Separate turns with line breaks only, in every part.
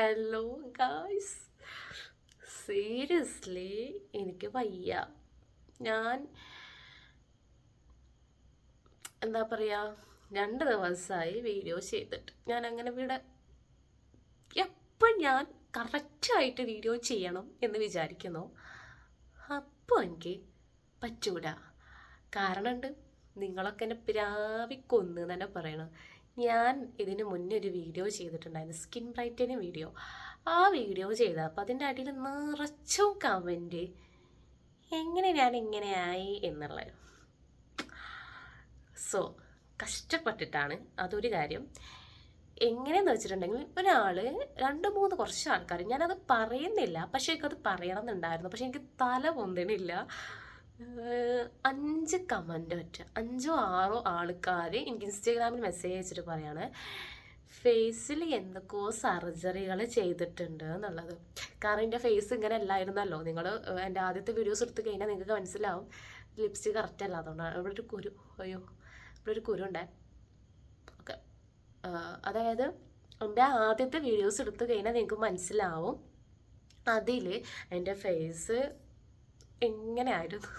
Hello guys seriously എനിക്ക് വയ്യ. ഞാൻ എന്താ പറയുക രണ്ട് ദിവസമായി വീഡിയോ ചെയ്തിട്ട്. ഞാൻ അങ്ങനെ ഇവിടെ എപ്പം ഞാൻ കറക്റ്റായിട്ട് വീഡിയോ ചെയ്യണം എന്ന് വിചാരിക്കുന്നു? അപ്പോൾ എനിക്ക് പറ്റൂല. കാരണമുണ്ട് നിങ്ങളൊക്കെ എന്നെ പ്രാവിക്കൊന്ന് തന്നെ പറയണം. ഞാൻ ഇതിന് മുന്നേ ഒരു വീഡിയോ ചെയ്തിട്ടുണ്ടായിരുന്നു. Skin brightening video. ആ വീഡിയോ ചെയ്ത അപ്പോൾ അതിന്റെ അടിയിൽ നിറച്ചും കമന്റ്. എങ്ങനെ ഞാൻ ഇങ്ങനെയായി എന്നുള്ളത്. സോ കഷ്ടപ്പെട്ടിട്ടാണ് അതൊരു കാര്യം. എങ്ങനെയെന്ന് വെച്ചിട്ടുണ്ടെങ്കിൽ ഒരാൾ രണ്ട് മൂന്ന് കുറച്ച് ആൾക്കാർ ഞാനത് പറയുന്നില്ല പക്ഷേ എനിക്കത് പറയണം എന്നുണ്ടായിരുന്നു. പക്ഷേ എനിക്ക് തല പൊന്തണില്ല. ഏഹ് അഞ്ച് കമന്റ് ഒറ്റ. അഞ്ചോ ആറോ ആൾക്കാർ എനിക്ക് ഇൻസ്റ്റാഗ്രാമിൽ മെസ്സേജ് അയച്ചിട്ട് പറയാണ് ഫേസിൽ എന്തൊക്കെയോ സർജറികൾ ചെയ്തിട്ടുണ്ട് എന്നുള്ളത്. കാരണം എന്റെ ഫേസ് ഇങ്ങനെ അല്ലായിരുന്നല്ലോ. നിങ്ങൾ എന്റെ ആദ്യത്തെ വീഡിയോസ് എടുത്ത് കഴിഞ്ഞാൽ നിങ്ങൾക്ക് മനസ്സിലാവും. ലിപ്സ്റ്റിക് കറക്റ്റ് അല്ല. അതുകൊണ്ടാണ് ഇവിടെ ഒരു കുരു അയ്യോ ഇവിടെ ഒരു കുരു ഉണ്ടേ. ഓക്കെ. അതായത് എന്റെ ആദ്യത്തെ വീഡിയോസ് എടുത്തു കഴിഞ്ഞാൽ നിങ്ങൾക്ക് മനസ്സിലാവും അതിൽ എന്റെ ഫേസ് എങ്ങനെയായിരുന്നു.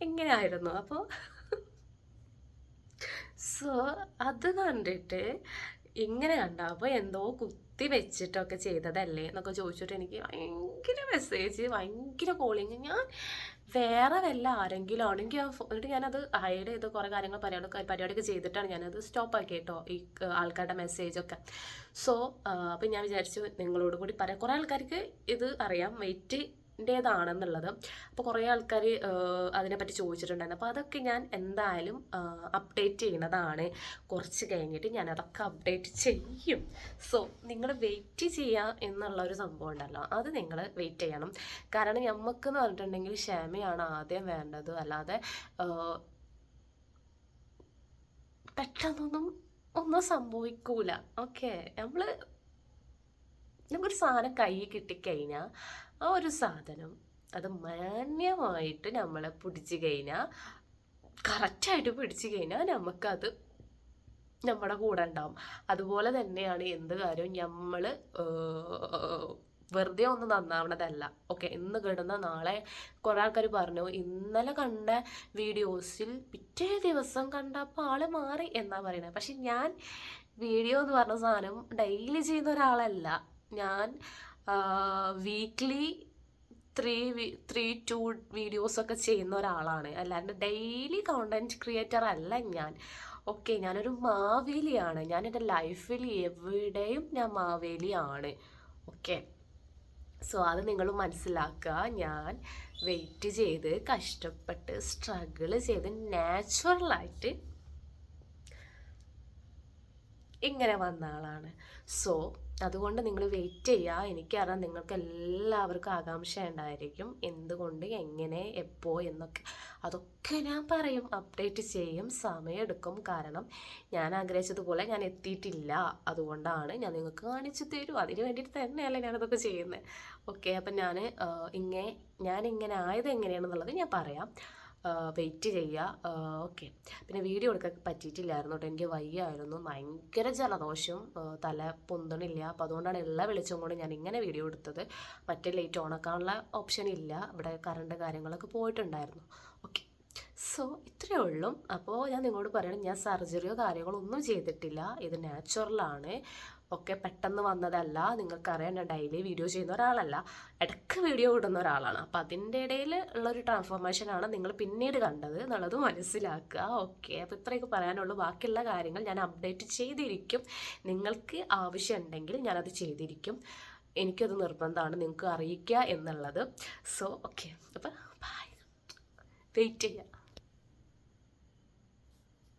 എങ്ങനെയായിരുന്നു? അപ്പോൾ സോ അത് കണ്ടിട്ട് ഇങ്ങനെ കണ്ടപ്പോൾ എന്തോ കുത്തി വെച്ചിട്ടൊക്കെ ചെയ്തതല്ലേ എന്നൊക്കെ ചോദിച്ചിട്ട് എനിക്ക് ഭയങ്കര മെസ്സേജ് ഭയങ്കര കോളിങ് ഞാൻ വേറെ വല്ല ആരെങ്കിലും ആണെങ്കിൽ എന്നിട്ട് ഞാനത് ഹൈഡ് ചെയ്ത് കുറേ കാര്യങ്ങൾ പരിപാടി പരിപാടിയൊക്കെ ചെയ്തിട്ടാണ് ഞാനത് സ്റ്റോപ്പ് ആക്കി കേട്ടോ ഈ ആൾക്കാരുടെ മെസ്സേജൊക്കെ സോ അപ്പം ഞാൻ വിചാരിച്ചു നിങ്ങളോട് കൂടി പറയാം. കുറേ ആൾക്കാർക്ക് ഇത് അറിയാം. വെയിറ്റ് ന്റേതാണെന്നുള്ളത് അപ്പോൾ കുറേ ആൾക്കാർ അതിനെപ്പറ്റി ചോദിച്ചിട്ടുണ്ടായിരുന്നു. അപ്പോൾ അതൊക്കെ ഞാൻ എന്തായാലും അപ്ഡേറ്റ് ചെയ്യുന്നതാണ് കുറച്ച് കഴിഞ്ഞിട്ട് ഞാൻ അതൊക്കെ അപ്ഡേറ്റ് ചെയ്യും. സോ നിങ്ങൾ വെയിറ്റ് ചെയ്യുക എന്നുള്ള ഒരു സംഭവം ഉണ്ടല്ലോ. അത് നിങ്ങൾ വെയിറ്റ് ചെയ്യണം. കാരണം നമുക്ക് എന്ന് പറഞ്ഞിട്ടുണ്ടെങ്കിൽ ക്ഷമയാണ് ആദ്യം വേണ്ടത്. അല്ലാതെ പെട്ടെന്നൊന്നും ഒന്നും സംഭവിക്കൂല. ഓക്കെ നമ്മൾ നമുക്കൊരു സാധനം കൈ കിട്ടിക്കഴിഞ്ഞാൽ ആ ഒരു സാധനം അത് മാന്യമായിട്ട് നമ്മളെ പിടിച്ചു കഴിഞ്ഞാൽ കറക്റ്റായിട്ട് പിടിച്ചു കഴിഞ്ഞാൽ നമുക്കത് നമ്മുടെ കൂടെ ഉണ്ടാവും. അതുപോലെ തന്നെയാണ് എന്ത് കാര്യവും നമ്മൾ വെറുതെ ഒന്ന് നന്നാവണതല്ല. ഓക്കെ ഇന്ന് കിടന്ന നാളെ കുറേ ആൾക്കാർ പറഞ്ഞു ഇന്നലെ കണ്ട വീഡിയോസിൽ പിറ്റേ ദിവസം കണ്ടപ്പോൾ ആൾ മാറി എന്നാണ് പറയുന്നത്. പക്ഷെ ഞാൻ വീഡിയോ എന്ന് പറഞ്ഞ സാധനം ഡെയിലി ചെയ്യുന്ന ഒരാളല്ല. ഞാൻ വീക്ക്ലി ത്രീ ത്രീ ടു വീഡിയോസൊക്കെ ചെയ്യുന്ന ഒരാളാണ്. അല്ലാണ്ട് ഡെയിലി കോണ്ടന്റ് ക്രിയേറ്റർ അല്ല ഞാൻ. ഓക്കെ ഞാനൊരു മാവേലിയാണ്. ഞാൻ എന്റെ ലൈഫിൽ എവിടെയും ഞാൻ മാവേലിയാണ്. ഓക്കെ സോ അത് നിങ്ങൾ മനസ്സിലാക്കുക. ഞാൻ വെയിറ്റ് ചെയ്ത് കഷ്ടപ്പെട്ട് സ്ട്രഗിൾ ചെയ്ത് നാച്ചുറലായിട്ട് ഇങ്ങനെ വന്ന ആളാണ്. സോ അതുകൊണ്ട് നിങ്ങൾ വെയിറ്റ് ചെയ്യുക എനിക്കറിയാം നിങ്ങൾക്ക് എല്ലാവർക്കും ആകാംക്ഷ ഉണ്ടായിരിക്കും എന്തുകൊണ്ട് എങ്ങനെ എപ്പോൾ എന്നൊക്കെ. അതൊക്കെ ഞാൻ പറയും അപ്ഡേറ്റ് ചെയ്യും സമയമെടുക്കും. കാരണം ഞാൻ ആഗ്രഹിച്ചതുപോലെ ഞാൻ എത്തിയിട്ടില്ല. അതുകൊണ്ടാണ് ഞാൻ നിങ്ങൾക്ക് കാണിച്ചു തരും. അതിന് വേണ്ടിയിട്ട് തന്നെയല്ലേ ഞാനതൊക്കെ ചെയ്യുന്നത് ഓക്കെ അപ്പം ഞാൻ ഇങ്ങനെ ഞാൻ ഇങ്ങനെ ആയത് എങ്ങനെയാണെന്നുള്ളത് ഞാൻ പറയാം. വെയിറ്റ് ചെയ്യുക ഓക്കെ പിന്നെ വീഡിയോ എടുക്കാൻ പറ്റിയിട്ടില്ലായിരുന്നു കേട്ടോ. എനിക്ക് വയ്യായിരുന്നു. ഭയങ്കര ജലദോഷം. തല പൊന്തണില്ല. അപ്പോൾ അതുകൊണ്ടാണ് എല്ലാ വെളിച്ചം കൊണ്ട് ഞാൻ ഇങ്ങനെ വീഡിയോ എടുത്തത്. മറ്റേ ലൈറ്റ് ഓണാക്കാനുള്ള ഓപ്ഷൻ ഇല്ല. ഇവിടെ കറണ്ട് കാര്യങ്ങളൊക്കെ പോയിട്ടുണ്ടായിരുന്നു. ഓക്കെ സോ ഇത്രയേ ഉള്ളൂ. അപ്പോൾ ഞാൻ നിങ്ങളോട് പറയണം. ഞാൻ സർജറിയോ കാര്യങ്ങളോ ഒന്നും ചെയ്തിട്ടില്ല. ഇത് നാച്ചുറലാണ് ഒക്കെ പെട്ടെന്ന് വന്നതല്ല. നിങ്ങൾക്കറിയാം ഞാൻ ഡെയിലി വീഡിയോ ചെയ്യുന്ന ഒരാളല്ല. ഇടയ്ക്ക് വീഡിയോ ഇടുന്ന ഒരാളാണ്. അപ്പോൾ അതിന്റെ ഇടയിൽ ഉള്ളൊരു ട്രാൻസ്ഫോർമേഷനാണ് നിങ്ങൾ പിന്നീട് കണ്ടത് എന്നുള്ളത് മനസ്സിലാക്കുക. ഓക്കെ അപ്പോൾ ഇത്രയൊക്കെ പറയാനുള്ളൂ. ബാക്കിയുള്ള കാര്യങ്ങൾ ഞാൻ അപ്ഡേറ്റ് ചെയ്തിരിക്കും. നിങ്ങൾക്ക് ആവശ്യമുണ്ടെങ്കിൽ ഞാനത് ചെയ്തിരിക്കും. എനിക്കത് നിർബന്ധമാണ് നിങ്ങൾക്ക് അറിയിക്കുക എന്നുള്ളത്. സോ ഓക്കെ അപ്പോൾ ബൈ വെയിറ്റ് ചെയ്യാം.